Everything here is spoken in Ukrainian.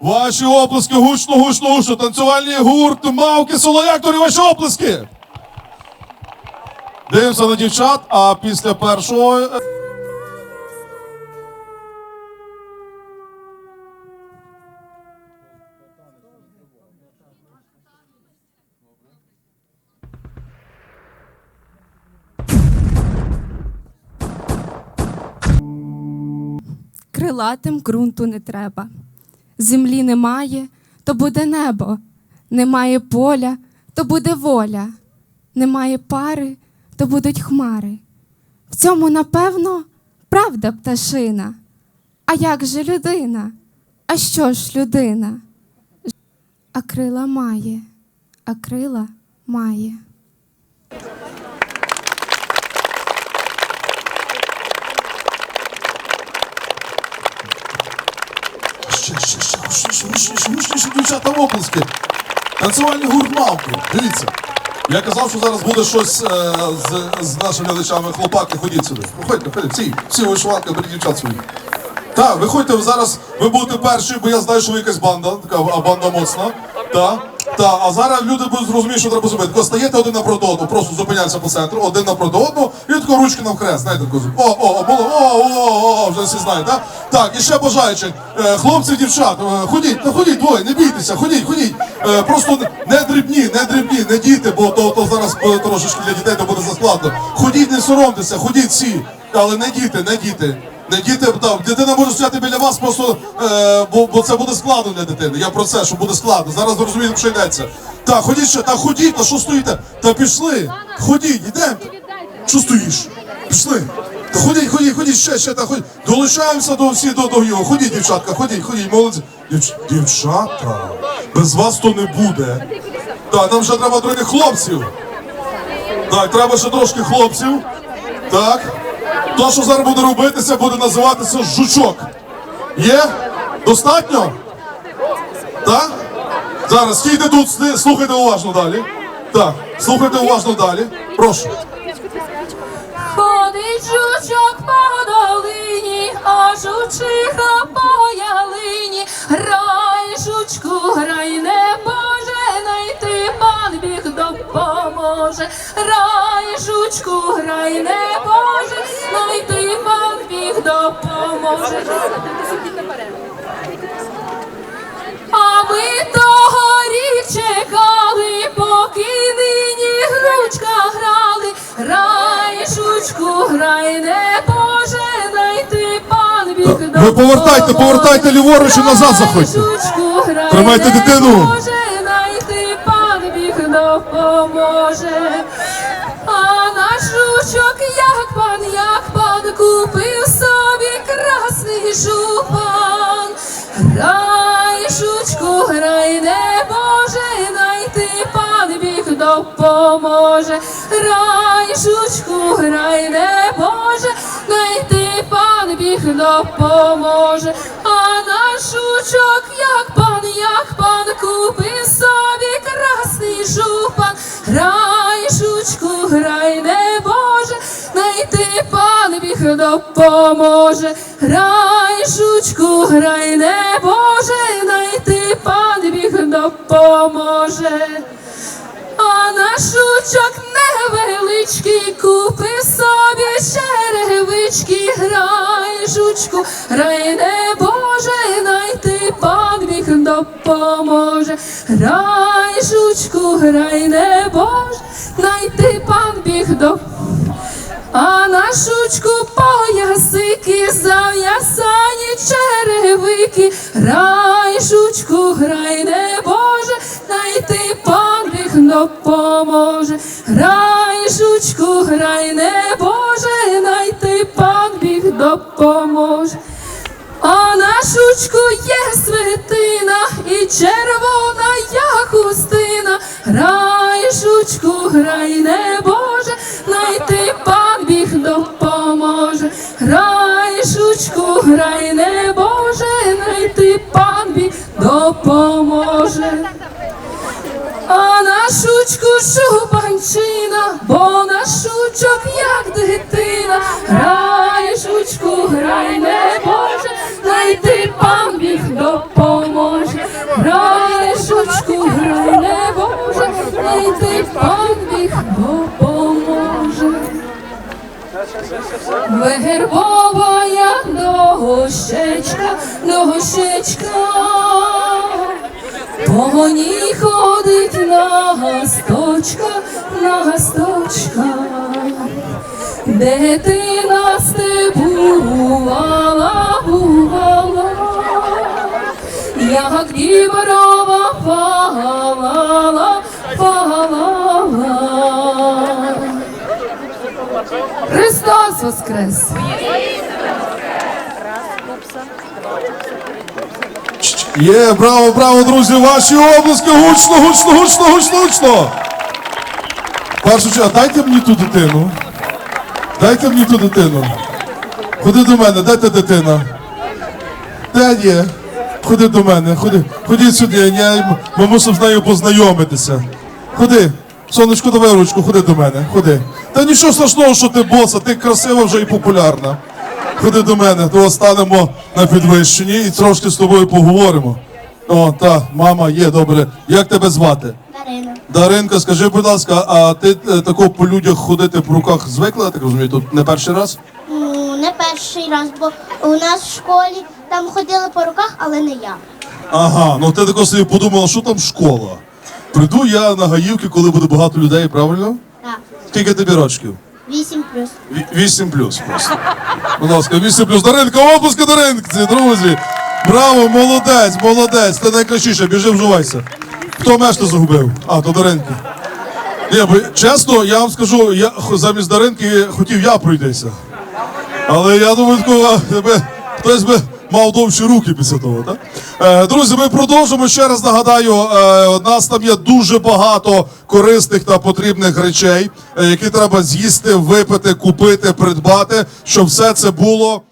Ваші оплески гучно, гучно, гучно. Танцювальний гурт, мавки, солояктори, ваші оплески. Дивимося на дівчат, а після першого. е, Крилатим ґрунту не треба. Землі немає, то буде небо. Немає поля, то буде воля. Немає пари, то будуть хмари. В цьому, напевно, правда пташина. А як же людина? А що ж людина? А крила має, а крила має. Ще, ще, ще, гучніше, дівчата в оплески. Танцювальний гурт мавки. Дивіться. Я казав, що зараз буде щось е, з, з нашими глядачами. Хлопаки, ходіть сюди. Виходьте, ходіть, всі, всі вишиванки, беріть дівчат свої. Так, виходьте ви зараз, ви будете перші, бо я знаю, що ви якась банда, така а банда моцна. Так, так, а зараз люди будуть зрозуміти, що треба зробити. Коли стаєте один напроти одного, просто зупиняється по центру, один напроти одного, і тако ручки навхрест, знаєте, тако, о, о, було, о, о, о, вже всі знають, так? Так, і ще бажаючи, е, хлопці, дівчат, е, ходіть, та ходіть двоє, не бійтеся, ходіть, ходіть. Е, просто не дрібні, не дрібні, не діти, бо то, то е, трошечки для дітей то буде заскладно. Ходіть, не соромтеся, ходіть всі, але не діти, не діти. Не діти, там, дитина може стояти біля вас, просто е, бо, бо це буде складно для дитини. Я про це, що буде складно. Зараз зрозуміємо, що йдеться. Так, ходіть ще, та ходіть, та що стоїте? Та пішли. Ходіть, йдемо. Що стоїш? Пішли. Та ходіть, ходіть, ходіть, ще, ще, та ходіть. Долучаємося до всіх до, до його. Ходіть, дівчатка, ходіть, ходіть, молодці. Дівч... Дівчата, без вас то не буде. Так, нам ще треба трохи хлопців. Так, треба ще трошки хлопців. Так. То, що зараз буде робитися, буде називатися жучок. Є? Достатньо? Так? Зараз стійте тут, слухайте уважно далі. Так, слухайте уважно далі. Прошу. Ходить жучок по долині, а жучиха по А ми тогорі чекали, поки нині гручка грали. Грай, жучку, грай, не боже, найти пан біг Ви повертайте, повертайте ліворуч і назад заходьте. Тримайте дитину. Допоможе. А наш жучок, як пан, як допоможе. Грай, жучку, грай, не Боже, найти пан біг допоможе. А наш жучок, як пан, як пан, купив собі красний жупан. Грай, жучку, грай, не Боже, найти пан біг допоможе. Грай, жучку, грай, не Боже, найти пан біг допоможе. А наш жучок невеличкий купив собі черевички, грай, жучку, грай, не Боже, найти пан біг допоможе. Грай, жучку, грай, не Боже, найти пан біг допоможе. А на шучку поясики, зав'ясані черевики, грай, жучку, грай, не Боже, найти пан допоможе. Грай, жучку, грай, не Боже, найти пан біг допоможе. А на шучку є свитина і червона я хустина. Грай, жучку, грай, не Шучку шубанчина, бо на шучок, як дитина, грає шучку, грай не може, знайти пан біг допоможе, грає шучку, грай не може, знайти пан біг допоможе. Вигербова я догощечка, догощечка по ній ходить на гасточка, на гасточка, де ти нас ти бувала, бувала, як діброва палала, палала. Христос Воскрес! Є, браво, браво, друзі, ваші обласки, гучно, гучно, гучно, гучно, гучно. Першу чергу, дайте мені ту дитину. Дайте мені ту дитину. Ходи до мене, дайте дитина. Де є? Ходи до мене, ходи, ходіть сюди, я, ми мусимо з нею познайомитися. Ходи, сонечко, давай ручку, ходи до мене, ходи. Та нічого страшного, що ти боса, ти красива вже і популярна. Ходи до мене, то станемо на підвищенні і трошки з тобою поговоримо. О, та, мама є, добре. Як тебе звати? Дарина. Даринка, скажи, будь ласка, а ти е, тако по людях ходити по руках звикла, я так розумію, тут не перший раз? Ну, не перший раз, бо у нас в школі там ходили по руках, але не я. Ага, ну ти тако собі подумала, що там школа. Прийду я на Гаївки, коли буде багато людей, правильно? Так. Скільки тобі рочків? Вісім плюс. Ві- Вісім плюс просто. Будь ласка, вісім плюс. Даринка, опуски Даринці, друзі. Браво, молодець, молодець. Ти найкращіше, біжи вживайся. Хто мешта загубив? А, то Даринки. Ні, бо чесно, я вам скажу, я замість Даринки хотів я пройтися. Але я думаю, такого, тебе, хтось би мав довші руки після того, так? Е, друзі, ми продовжимо. Ще раз нагадаю, е, у нас там є дуже багато корисних та потрібних речей, е, які треба з'їсти, випити, купити, придбати, щоб все це було.